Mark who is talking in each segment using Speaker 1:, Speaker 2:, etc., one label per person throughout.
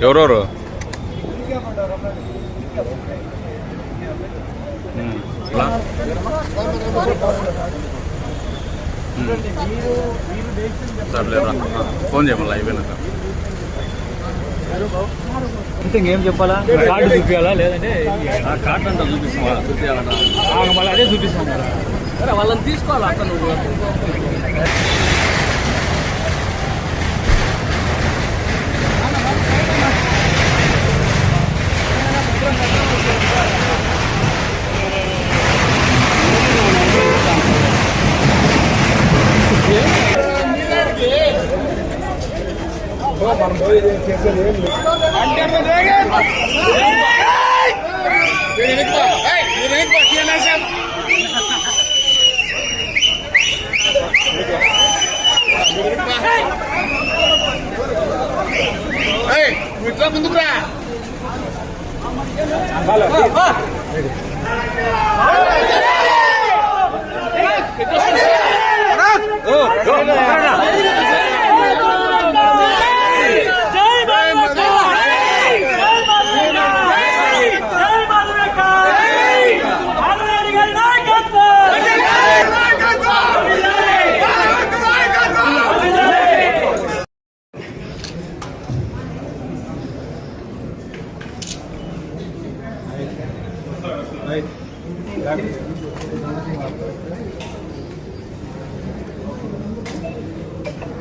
Speaker 1: ఎవరెవరు? ఉమ్. సర్లేరా ఫోన్ చేయమల్లా అయిపోయినాక
Speaker 2: అంటే ఇంకేం చెప్పాలా? కార్డు చూపించాలా లేదంటే
Speaker 1: ఆ కార్డు అంతా చూపిస్తావా చూపించాలట
Speaker 2: మళ్ళీ అదే చూపిస్తాం కదా
Speaker 3: సరే వాళ్ళని తీసుకోవాలి అక్కడ నువ్వు.
Speaker 4: Hey!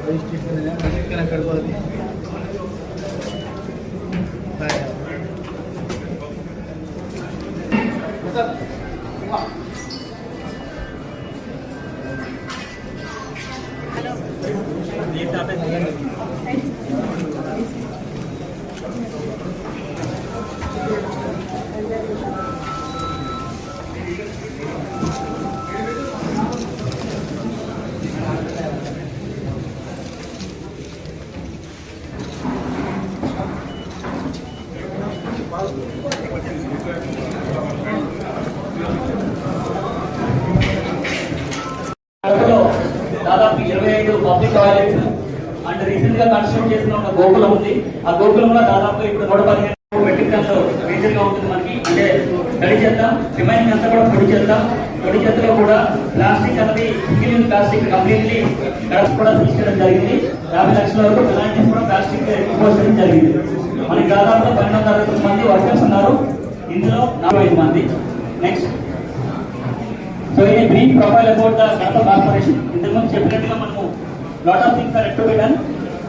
Speaker 4: ರಿಜಿಸ್ಟ್ರೇಷನ್ ಕರ್ಬೋದು ಹಾಂ దాదాపు ఇరవై ఐదు పబ్లిక్ టాయిలెట్స్ అండ్ రీసెంట్గా కన్స్ట్రక్ట్ చేసిన ఒక గోకులం ఉంది. ఆ గోకులంలో దాదాపు ఇప్పుడు నూట పదిహేను మెట్రిక్ టన్స్ మేజర్గా ఉంటుంది మనకి. అంటే తడి చెత్త రిమైనింగ్ అంతా కూడా పొడి చెత్త. పొడి చెత్తలో కూడా ప్లాస్టిక్ అనేది single use plastic completely Kadapa కూడా తీసుకోవడం జరిగింది. యాభై లక్షల వరకు పెనాల్టీస్ కూడా ప్లాస్టిక్ ఎక్కువ జరిగింది. మనకి దాదాపు పన్నెండు వందల అరవై మంది వర్కర్స్ ఉన్నారు. ఇందులో నలభై ఐదు మంది. నెక్స్ట్ సో ఇది brief profile about the Kadapa corporation ఇంతకుముందు చెప్పినట్టుగా మనము lot of things are to be done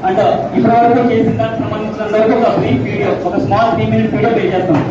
Speaker 4: and ఇప్పటి వరకు చేసిన దానికి సంబంధించిన ఒక బ్రీఫ్ వీడియో ఒక small three minute video play చేస్తాం.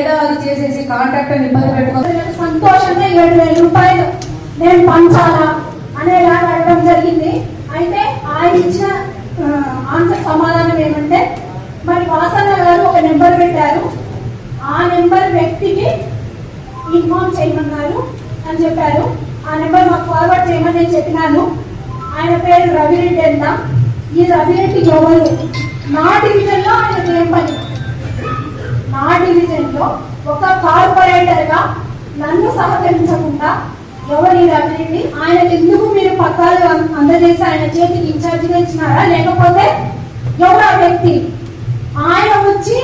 Speaker 5: ఏదో అది చేసేసి కాంట్రాక్టర్ ఇబ్బంది పెట్టుకోవాలి.
Speaker 6: సంతోషంగా ఏడు వేల రూపాయలు నేను పంచాలా అనేలాగా అడగడం జరిగింది. అయితే ఆయన ఇచ్చిన ఆన్సర్ సమాధానం ఏమంటే మరి వాసన్న గారు ఒక నెంబర్ పెట్టారు. ఆ నెంబర్ వ్యక్తికి ఇన్ఫార్మ్ చేయమన్నారు అని చెప్పారు. ఆ నెంబర్ మాకు ఫార్వర్డ్ చేయమని నేను చెప్పినాను. ఆయన పేరు రవిరెడ్డి అంట. ఈ రవిరెడ్డి ఎవరు నా డివిజన్లో ఆయనకు ఏం పని నా డివిజన్లో ఒక కార్పొరేటర్గా నన్ను సహకరించకుండా ఎవరు ఈ రవిరెడ్డి ఎందుకు మీరు పత్రాలు అందజేసి ఆయన చేతికి ఇన్ఛార్జిగా ఇచ్చినారా? లేకపోతే ఎవరు ఆ వ్యక్తి? ఆయన వచ్చి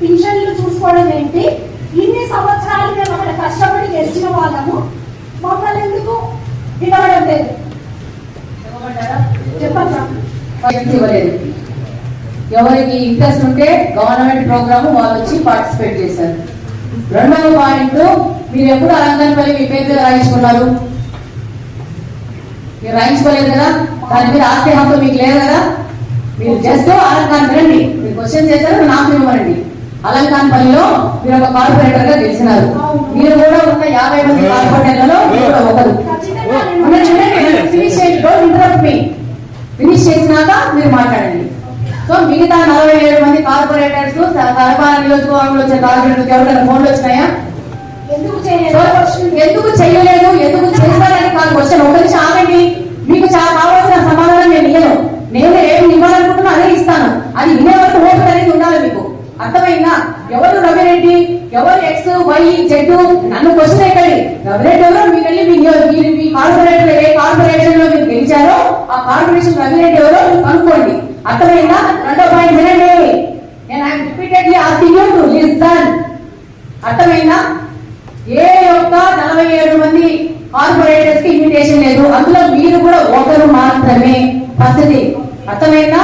Speaker 6: పింఛన్లు చూసుకోవడం ఏంటి? ఇన్ని సంవత్సరాలు మేము అక్కడ కష్టపడి గెలిచిన వాళ్ళము మమ్మల్ని ఎందుకు వినవడం లేదు? చెప్పండి.
Speaker 5: ఎవరికి ఇంట్రెస్ట్ ఉంటే గవర్నమెంట్ ప్రోగ్రామ్ వాళ్ళు వచ్చి పార్టిసిపేట్ చేశారు. రెండవ పాయింట్ మీరు ఎప్పుడు అలంకరణపల్లి మీ పేరు మీద రాయించుకున్నారు మీరు రాయించుకోలేదు కదా? దాని మీద ఆస్తి హక్కు మీకు లేదు కదా? మీరు జస్ట్ అలంకారం వినండి మీరు క్వశ్చన్ చేశారు నాకు ఇవ్వనండి అలంకారపల్లిలో మీరు ఒక కార్పొరేటర్గా గెలిచినారు. మీరు కూడా ఉన్న యాభై మంది కార్పొరేటర్లలో మీరు కూడా ఒకరు. కార్పొరేటర్స్ కరపాల నియోజకవర్గంలో వచ్చే కార్పొరేటర్స్ ఎవరికైనా ఫోన్లు వచ్చినాయా?
Speaker 6: ఎందుకు చేయలేదు?
Speaker 5: ఎందుకు చేయలేదు? ఎందుకు చేస్తారని కాదు. క్వశ్చన్ ఒక నిమిషం ఆగండి మీకు చాలా కావాల్సిన సమాధానం నేను ఇయ్యను. నేను ఏమి ఇవ్వాలనుకుంటున్నా అదే ఇస్తాను. అది వినే వరకు ఓపిక అనేది ఉండాలి మీకు. అర్థమైందా? ఎవరు రవిరెడ్డి ఎవరు ఎక్స్ వై జెడ్ నన్ను క్వశ్చన్ ఎక్కండి. రవిరెడ్డి ఎవరో? మీరు వెళ్ళి మీరు మీ కార్పొరేటర్ ఏ కార్పొరేషన్లో మీరు గెలిచారో ఆ కార్పొరేషన్ రవిరెడ్డి ఎవరో కనుక్కోండి. అర్థమైందా? రెండో పాయింట్ వినండి. అర్థమైందా? ఏ యొక్క నలభై ఏడు మంది కార్పొరేటర్స్కి ఇన్విటేషన్ లేదు. అందులో మీరు కూడా ఒకరు మాత్రమే. ఫస్ట్ అర్థమైందా?